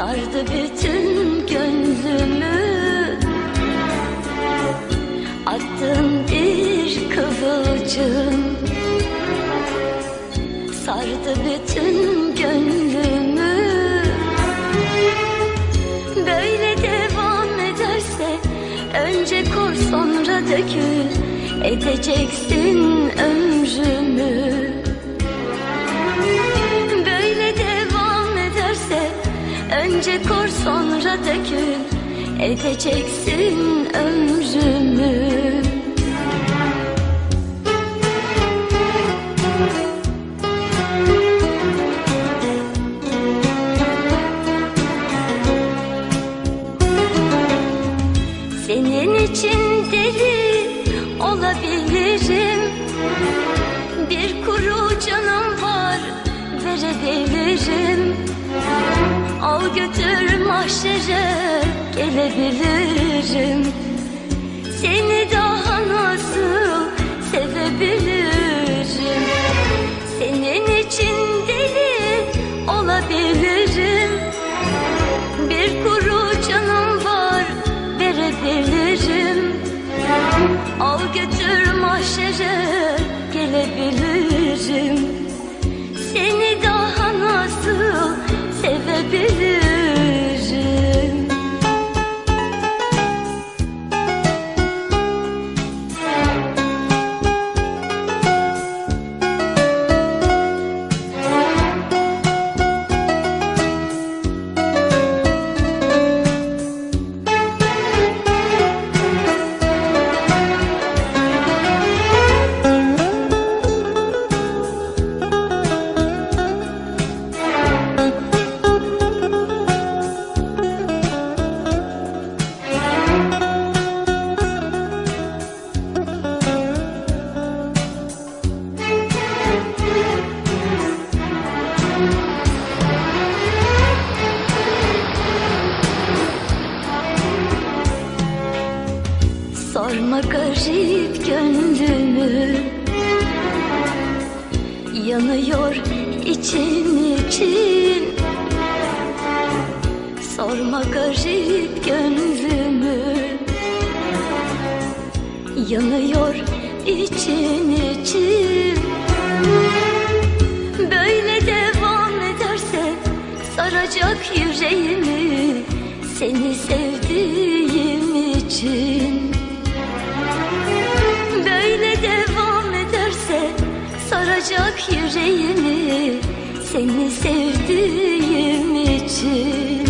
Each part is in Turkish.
Sardı bütün gönlümü. Attın bir kıvılcım. Sardı bütün gönlümü. Böyle devam ederse Önce kor sonra dökül. Edeceksin ömrümü Önce kor sonra dökül Edeceksin ömrümü. Senin için deli olabilirim. Bir kuru canım var verebilirim götür mahşere gelebilirim. Seni daha nasıl sevebilirim? Senin için deli olabilirim. Bir kuru canım var verebilirim. Al götür mahşere gelebilirim Sorma garip gönlümü Yanıyor için için. Sorma garip gönlümü Yanıyor için için. Böyle devam ederse saracak yüreğimi Seni sevdiğim için saracak yüreğimi Seni sevdiğim için.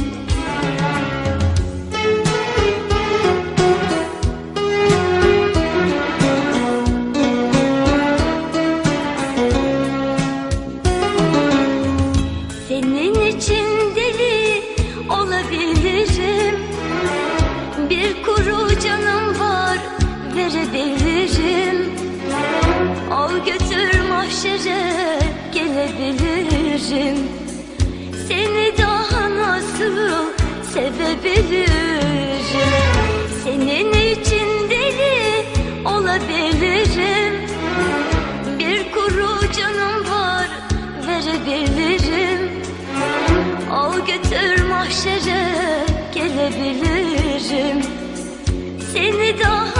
Senin için deli olabilirim. Bir kuru canım var verebilirim mahşere gelebilirim. Seni daha nasıl sevebilirim? Senin için deli olabilirim. Bir kuru canım var verebilirim. Al götür mahşere gelebilirim. Seni daha